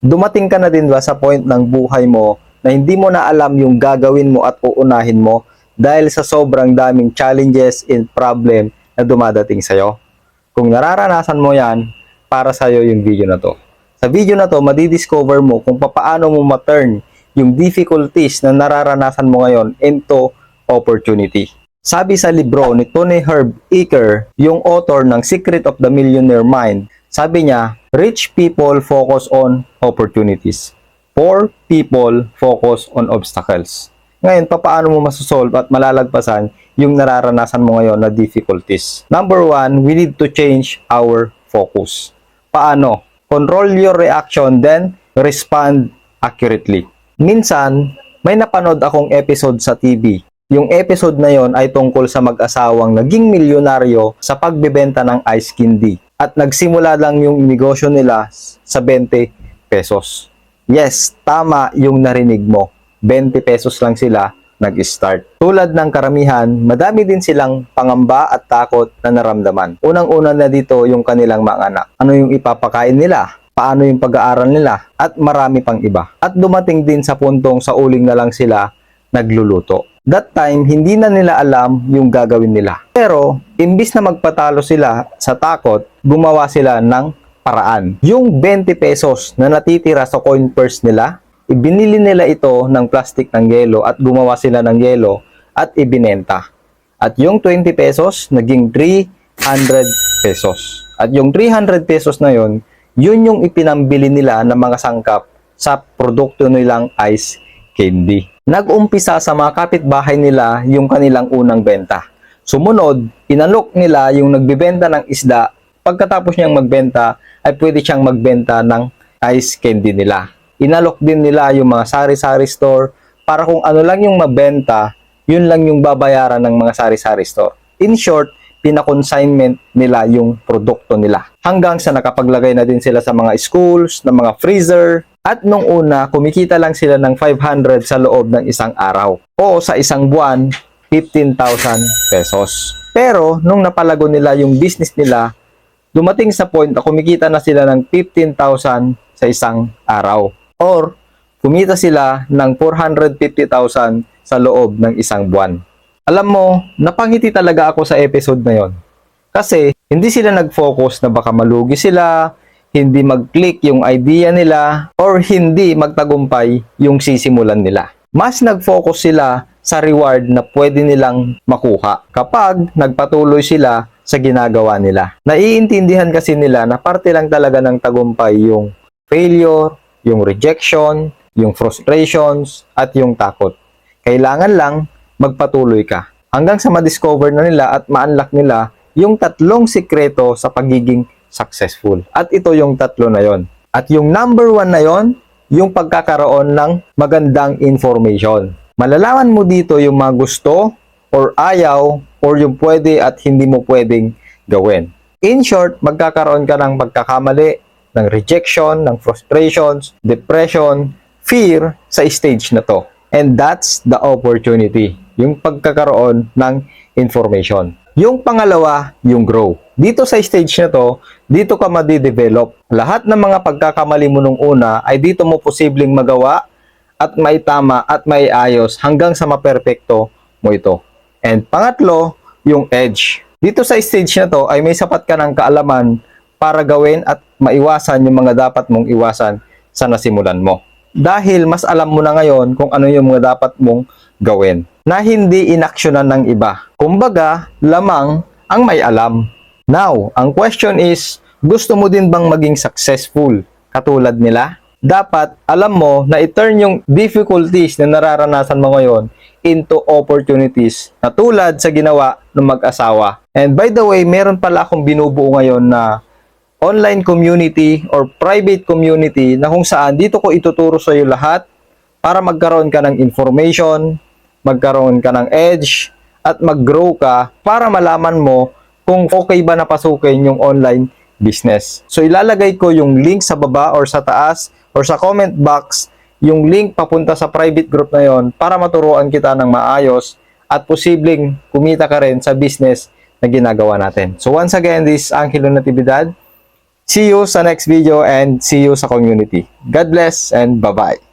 Dumating ka na din ba sa point ng buhay mo na hindi mo na alam yung gagawin mo at uunahin mo dahil sa sobrang daming challenges and problem na dumadating sa'yo? Kung nararanasan mo yan, para sa'yo yung video na to. Sa video na to, madidiscover mo kung paano mo ma-turn yung difficulties na nararanasan mo ngayon into opportunity. Sabi sa libro ni Tony Herb Eker, yung author ng Secret of the Millionaire Mind, sabi niya, rich people focus on opportunities. Poor people focus on obstacles. Ngayon, paano mo masosolve at malalagpasan yung nararanasan mo ngayon na difficulties? Number one, we need to change our focus. Paano? Control your reaction, then respond accurately. Minsan, may napanood akong episode sa TV. Yung episode na yon ay tungkol sa mag-asawang naging milyonaryo sa pagbebenta ng ice candy. At nagsimula lang yung negosyo nila sa 20 pesos. Yes, tama yung narinig mo. 20 pesos lang sila nag-start. Tulad ng karamihan, madami din silang pangamba at takot na naramdaman. Unang-una na dito yung kanilang mga anak. Ano yung ipapakain nila? Paano yung pag-aaral nila? At marami pang iba. At dumating din sa puntong sa uling na lang sila nagluluto. That time, hindi na nila alam yung gagawin nila. Pero, imbis na magpatalo sila sa takot, gumawa sila ng paraan. Yung 20 pesos na natitira sa coin purse nila, ibinili nila ito ng plastic ng yelo at gumawa sila ng yelo at ibinenta. At yung 20 pesos, naging 300 pesos. At yung 300 pesos na yon, yun yung ipinambili nila ng mga sangkap sa produkto nilang ice candy. Nag-umpisa sa mga kapitbahay nila yung kanilang unang benta. Sumunod, inalok nila yung nagbebenta ng isda. Pagkatapos niyang magbenta, ay pwede siyang magbenta ng ice candy nila. Inalok din nila yung mga sari-sari store para kung ano lang yung mabenta, yun lang yung babayaran ng mga sari-sari store. In short, pinakonsignment nila yung produkto nila. Hanggang sa nakapaglagay na din sila sa mga schools, ng mga freezer, at nung una, kumikita lang sila ng 500 sa loob ng isang araw. O sa isang buwan, 15,000 pesos. Pero, nung napalago nila yung business nila, dumating sa point na kumikita na sila ng 15,000 sa isang araw. Or, kumita sila ng 450,000 sa loob ng isang buwan. Alam mo, napangiti talaga ako sa episode na yon. Kasi, hindi sila nag-focus na baka malugi sila, hindi mag-click yung idea nila, or hindi magtagumpay yung sisimulan nila. Mas nag-focus sila sa reward na pwede nilang makuha kapag nagpatuloy sila sa ginagawa nila. Naiintindihan kasi nila na parte lang talaga ng tagumpay yung failure, yung rejection, yung frustrations, at yung takot. Kailangan lang magpatuloy ka hanggang sa ma-discover na nila at ma-unlock nila yung tatlong sikreto sa pagiging successful. At ito yung tatlo na yon. At yung number one na yon, yung pagkakaroon ng magandang information. Malalaman mo dito yung mga gusto or ayaw or yung pwede at hindi mo pwedeng gawin. In short, magkakaroon ka ng pagkakamali, ng rejection, ng frustrations, depression, fear sa stage na to. And that's the opportunity, yung pagkakaroon ng information. Yung pangalawa, yung grow. Dito sa stage na to, dito ka madidevelop. Lahat ng mga pagkakamali mo nung una ay dito mo posibleng magawa at may tama at may ayos hanggang sa maperfecto mo ito. And pangatlo, yung edge. Dito sa stage na to ay may sapat ka ng kaalaman para gawin at maiwasan yung mga dapat mong iwasan sa nasimulan mo. Dahil mas alam mo na ngayon kung ano yung mga dapat mong gawin na hindi inaksyonan ng iba. Kumbaga, lamang ang may alam. Now, ang question is, gusto mo din bang maging successful katulad nila? Dapat alam mo na i-turn yung difficulties na nararanasan mo ngayon into opportunities na tulad sa ginawa ng mag-asawa. And by the way, meron pala akong binubuo ngayon na online community or private community na kung saan dito ko ituturo sa iyo lahat para magkaroon ka ng information, magkaroon ka ng edge, at mag-grow ka para malaman mo kung okay ba na pasukin yung online business. So ilalagay ko yung link sa baba or sa taas or sa comment box yung link papunta sa private group na yon para maturuan kita ng maayos at posibleng kumita ka rin sa business na ginagawa natin. So once again, this is Angelo Natividad See you sa next video and see you sa community. God bless and bye-bye.